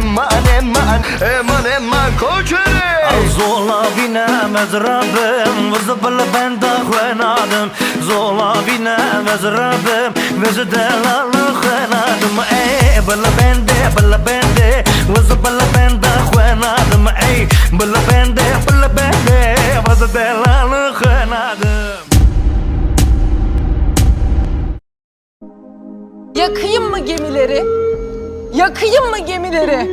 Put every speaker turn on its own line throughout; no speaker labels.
eman eman Eman eman koçeri
Zola binemez Rabbim Vızı bılı ben de kwenadım Zola binemez Rabbim Vızı delalı kwenadım Ey bılı bende bılı bende Vızı bılı ben de kwenadım Ey bılı bende bılı bende Vızı delalı kwenadım
Yakayım mı gemileri? Yakayım mı gemileri?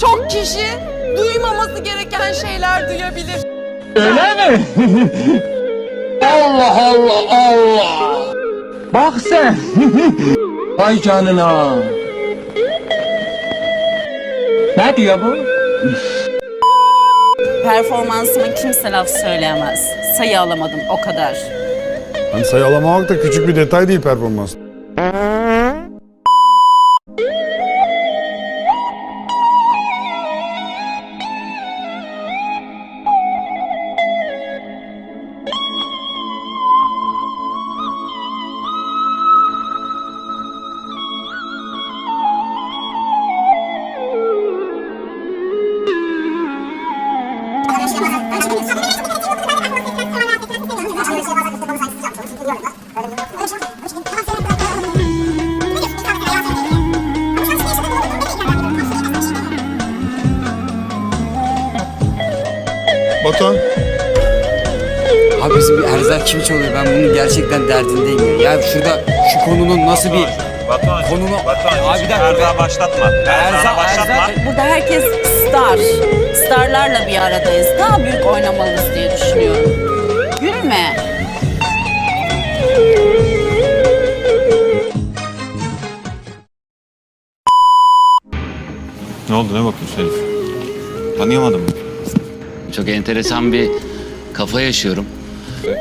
Çok kişi duymaması gereken şeyler duyabilir.
Allah Allah Allah. Bak sen. Vay canına. Ne diyor bu?
Performansıma kimse laf söyleyemez. Sayı alamadım o kadar.
Hani sayı alamamak da küçük bir detay değil performans. Batuhan.
Abi bizim bir erzak kimi çalıyor? Ben bunun gerçekten derdindeyim ya. Ya şurada şu konunun nasıl bir
Batuhan,
konunu...
Batuhan,
Abi bir dakika.
Erza başlatma.
Erzak,
başlatma.
erzak.
Burada herkes star. Starlarla bir aradayız. Daha büyük oynamalıyız diye düşünüyorum. Gülme.
Ne oldu ne bakıyorsun Elif? Tanıyamadım mı?
Çok enteresan bir kafa yaşıyorum.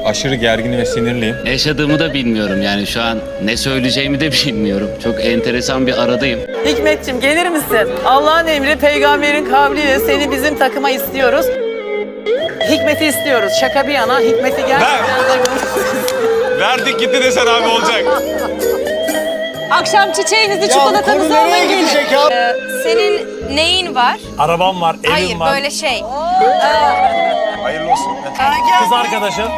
Aşırı gergin ve sinirliyim.
Ne yaşadığımı da bilmiyorum yani şu an ne söyleyeceğimi de bilmiyorum. Çok enteresan bir aradayım.
Hikmetçim gelir misin? Allah'ın emri peygamberin kavliyle seni bizim takıma istiyoruz. Hikmet'i istiyoruz. Şaka bir yana Hikmet'i gerçekten de
Verdik gitti desen abi olacak.
Akşam çiçeğinizi, çikolatanızı alın gelin.
Ee, senin neyin var?
Arabam var, evim
Hayır
var.
böyle şey.
Hayırlı olsun.
Kız arkadaşın.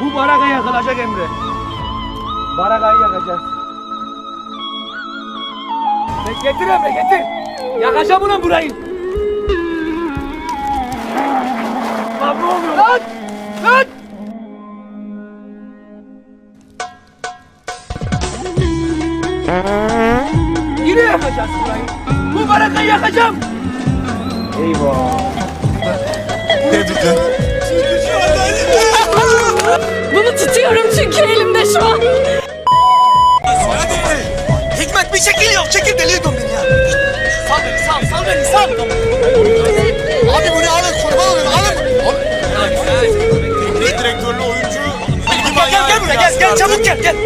Bu baraka yakılacak Emre. Barakayı yakacağız. Getir Emre getir. Yakacağım ulan burayı. Lan ne oluyor lan? Lan! Yine yakacağız burayı. Bu barakayı yakacağım. Eyvah.
Bunu tutuyorum çünkü elimde şu an.
Hikmet bir çekil ya. Çekil deliye döndün ya. Sal beni sal. Sal beni sal. Abi bunu alın. Kurban olayım alın.
Direktörlü oyuncu.
Gel gel gel buraya gel. Gel çabuk gel gel.